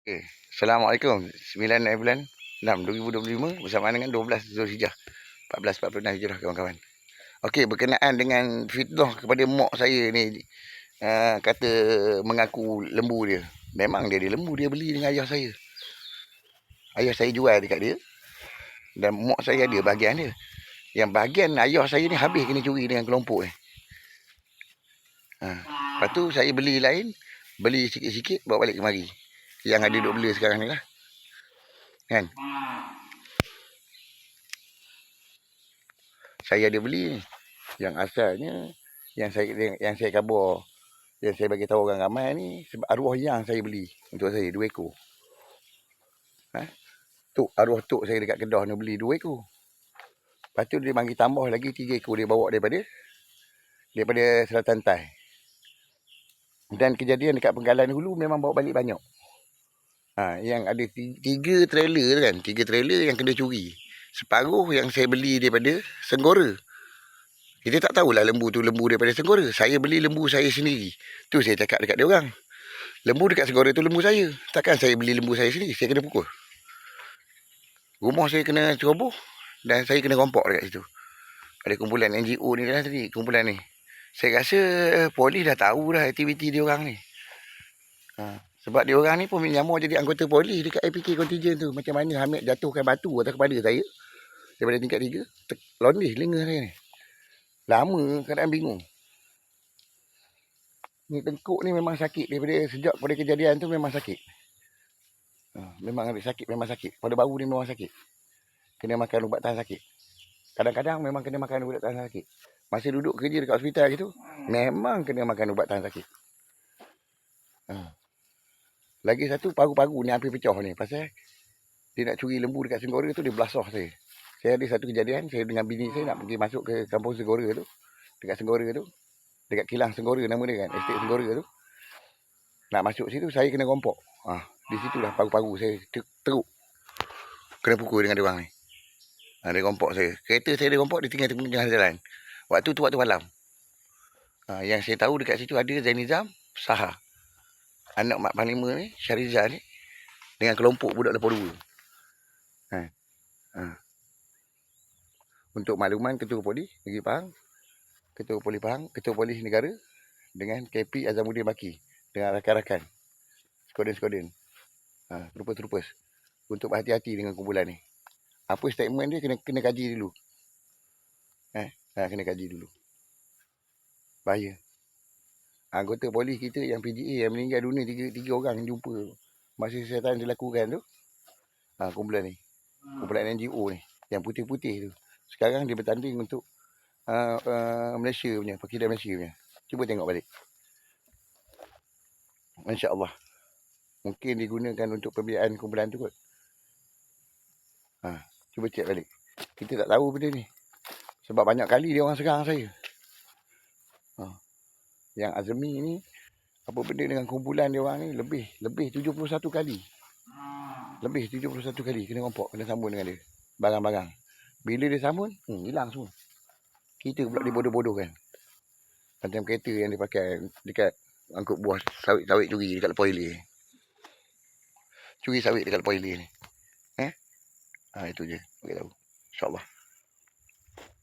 Okay. Assalamualaikum. 9 bulan 6 2025 bersama dengan 12 Zulhijjah 1446 Hijrah kawan-kawan. Okey, berkenaan dengan fitnah kepada mak saya ni uh, kata mengaku lembu dia. Memang dia ada lembu dia beli dengan ayah saya. Ayah saya jual dekat dia. Dan mak saya ada bahagian dia. Yang bahagian ayah saya ni habis kena curi dengan kelompok ni. Ha. Lepas tu saya beli lain, beli sikit-sikit bawa balik kemari yang ada duk bela sekarang ni lah. Kan? Saya ada beli. Yang asalnya yang saya yang saya khabar yang saya bagi tahu orang ramai ni sebab arwah yang saya beli untuk saya dua ekor. Ha? Tok arwah tok saya dekat Kedah ni beli dua ekor. Lepas tu dia bagi tambah lagi tiga ekor dia bawa daripada daripada Selatan Tai. Dan kejadian dekat Penggalan dulu memang bawa balik banyak. Ha, yang ada tiga trailer kan. Tiga trailer yang kena curi. Separuh yang saya beli daripada Senggora. Kita tak tahulah lembu tu lembu daripada Senggora. Saya beli lembu saya sendiri. Tu saya cakap dekat dia orang. Lembu dekat Senggora tu lembu saya. Takkan saya beli lembu saya sendiri. Saya kena pukul. Rumah saya kena ceroboh. Dan saya kena rompok dekat situ. Ada kumpulan NGO ni dalam tadi. Kumpulan ni. Saya rasa polis dah tahu dah aktiviti dia orang ni. Ha. Sebab dia orang ni pun menyamar jadi anggota polis dekat APK kontijen tu. Macam mana Hamid jatuhkan batu atas kepala saya. Daripada tingkat tiga. Londih linga saya ni. Lama keadaan bingung. Ni tengkuk ni memang sakit. Daripada sejak pada kejadian tu memang sakit. Ha, memang sakit. Memang sakit. Pada baru ni memang sakit. Kena makan ubat tahan sakit. Kadang-kadang memang kena makan ubat tahan sakit. Masa duduk kerja dekat hospital gitu. Memang kena makan ubat tahan sakit. Ha. Lagi satu paru-paru ni hampir pecah ni. Pasal dia nak curi lembu dekat Senggora tu dia belasah saya. Saya ada satu kejadian. Saya dengan bini saya nak pergi masuk ke kampung Senggora tu. Dekat Senggora tu. Dekat kilang Senggora nama dia kan. Estate Senggora tu. Nak masuk situ saya kena rompok. Ha, di situ lah paru-paru saya teruk. Kena pukul dengan dia orang ni. Ha, dia rompok saya. Kereta saya dia rompok dia tinggal tengah jalan. Waktu tu waktu malam. Ha, yang saya tahu dekat situ ada Zainizam Saha anak mak panglima ni Syarizal ni dengan kelompok budak lepas dua. Ha. ha. Untuk makluman ketua polis negeri Pahang, ketua polis Pahang, ketua polis negara dengan KP Azamuddin Baki dengan rakan-rakan. Skoden-skoden. Ha, trupes-trupes. Untuk berhati-hati dengan kumpulan ni. Apa statement dia kena kena kaji dulu. Eh, ha, kena kaji dulu. Bahaya anggota polis kita yang PGA yang meninggal dunia tiga, tiga orang jumpa. Masa kesihatan dilakukan tu. Ha, kumpulan ni. Kumpulan NGO ni. Yang putih-putih tu. Sekarang dia bertanding untuk uh, uh, Malaysia punya Pakistan Malaysia punya. Cuba tengok balik. Masya Allah mungkin digunakan untuk pembiayaan kumpulan tu kot. Ha, cuba cek balik. Kita tak tahu benda ni. Sebab banyak kali dia orang serang saya yang Azmi ni apa benda dengan kumpulan dia orang ni lebih lebih 71 kali. Lebih 71 kali kena rompok, kena sambung dengan dia. Barang-barang. Bila dia sambung, hmm, hilang semua. Kita pula dibodoh-bodoh kan. Macam kereta yang dia pakai dekat angkut buah sawit-sawit curi dekat lepas hilir. Curi sawit dekat lepas hilir ni. Eh? Ha, itu je. Bagi tahu. InsyaAllah.